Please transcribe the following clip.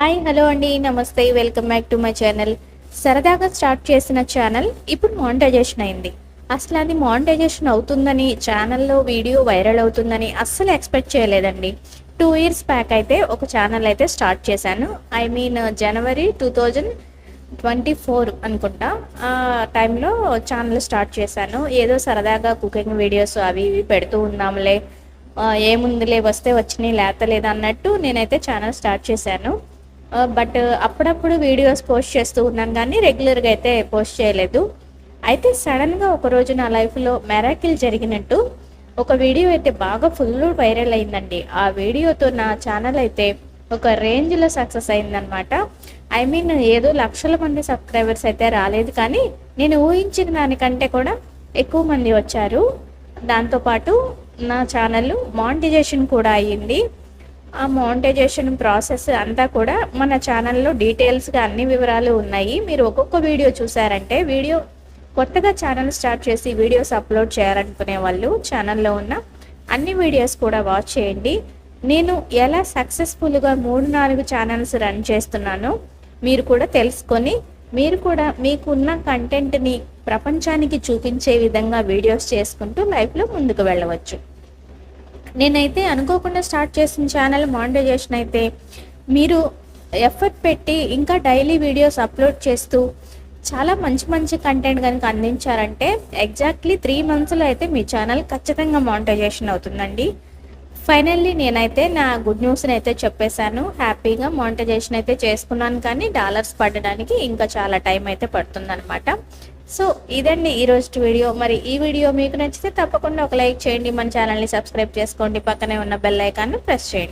Hi hello అండి. నమస్తే. Welcome back to my channel. సరదాగా స్టార్ట్ చేసిన ఛానల్ ఇప్పుడు మానిటైజేషన్ అయింది. అసలు అది మానిటైజేషన్ అవుతుందని ఛానల్లో వీడియో వైరల్ అవుతుందని అస్సలు ఎక్స్పెక్ట్ చేయలేదండి. టూ ఇయర్స్ బ్యాక్ అయితే ఒక ఛానల్ అయితే స్టార్ట్ చేశాను. I mean January two thousand twenty four అనుకుంటా. ఆ టైంలో ఛానల్ స్టార్ట్ చేశాను. ఏదో సరదాగా కుకింగ్ వీడియోస్ అవి ఇవి పెడుతూ ఉందాంలే. ఏముందిలే వస్తే వచ్చినాయి లేత అన్నట్టు నేనైతే ఛానల్ స్టార్ట్ చేశాను. Uh, బట్ uh, అప్పుడప్పుడు వీడియోస్ పోస్ట్ చేస్తూ ఉన్నాను కానీ రెగ్యులర్గా అయితే పోస్ట్ చేయలేదు. అయితే సడన్గా ఒక రోజు నా లైఫ్లో మెరాకిల్ జరిగినట్టు ఒక వీడియో అయితే బాగా ఫుల్ వైరల్ అయిందండి. ఆ వీడియోతో నా ఛానల్ అయితే ఒక రేంజ్లో సక్సెస్ అయిందనమాట ఐ మీన్ ఏదో లక్షల మంది సబ్స్క్రైబర్స్ అయితే రాలేదు కానీ నేను ఊహించిన దానికంటే కూడా ఎక్కువ మంది వచ్చారు. దాంతోపాటు నా ఛానల్ మానిటైజేషన్ కూడా అయ్యింది. ఆ మోనిటైజేషన్ ప్రాసెస్ అంతా కూడా మన ఛానల్లో డీటెయిల్స్గా అన్ని వివరాలు ఉన్నాయి. మీరు ఒక్కొక్క వీడియో చూసారంటే వీడియో కొత్తగా ఛానల్ స్టార్ట్ చేసి వీడియోస్ అప్లోడ్ చేయాలనుకునే వాళ్ళు ఛానల్లో ఉన్న అన్ని వీడియోస్ కూడా వాచ్ చేయండి. నేను ఎలా సక్సెస్ఫుల్గా మూడు నాలుగు ఛానల్స్ రన్ చేస్తున్నానో మీరు కూడా తెలుసుకొని మీరు కూడా మీకున్న కంటెంట్ని ప్రపంచానికి చూపించే విధంగా వీడియోస్ చేసుకుంటూ లైఫ్లో ముందుకు వెళ్ళవచ్చు. నేనైతే అనుకోకుండా స్టార్ట్ చేసిన ఛానల్ మానిటైజేషన్ అయితే మీరు ఎఫర్ట్ పెట్టి ఇంకా డైలీ వీడియోస్ అప్లోడ్ చేస్తూ చాలా మంచి మంచి కంటెంట్ కనుక అందించారంటే ఎగ్జాక్ట్లీ త్రీ మంత్స్లో అయితే మీ ఛానల్ ఖచ్చితంగా మానిటైజేషన్ అవుతుందండి. ఫైనల్లీ నేనైతే నా గుడ్ న్యూస్ని అయితే చెప్పేశాను. హ్యాపీగా మానిటైజేషన్ అయితే చేసుకున్నాను కానీ డాలర్స్ పడడానికి ఇంకా చాలా టైం అయితే పడుతుందన్నమాట. సో ఇదండి ఈ వీడియో. మరి ఈ వీడియో మీకు నచ్చితే తప్పకుండా ఒక లైక్ చేయండి. మన ఛానల్ని సబ్స్క్రైబ్ చేసుకోండి. పక్కనే ఉన్న బెల్ ఐకాన్ని ప్రెస్ చేయండి.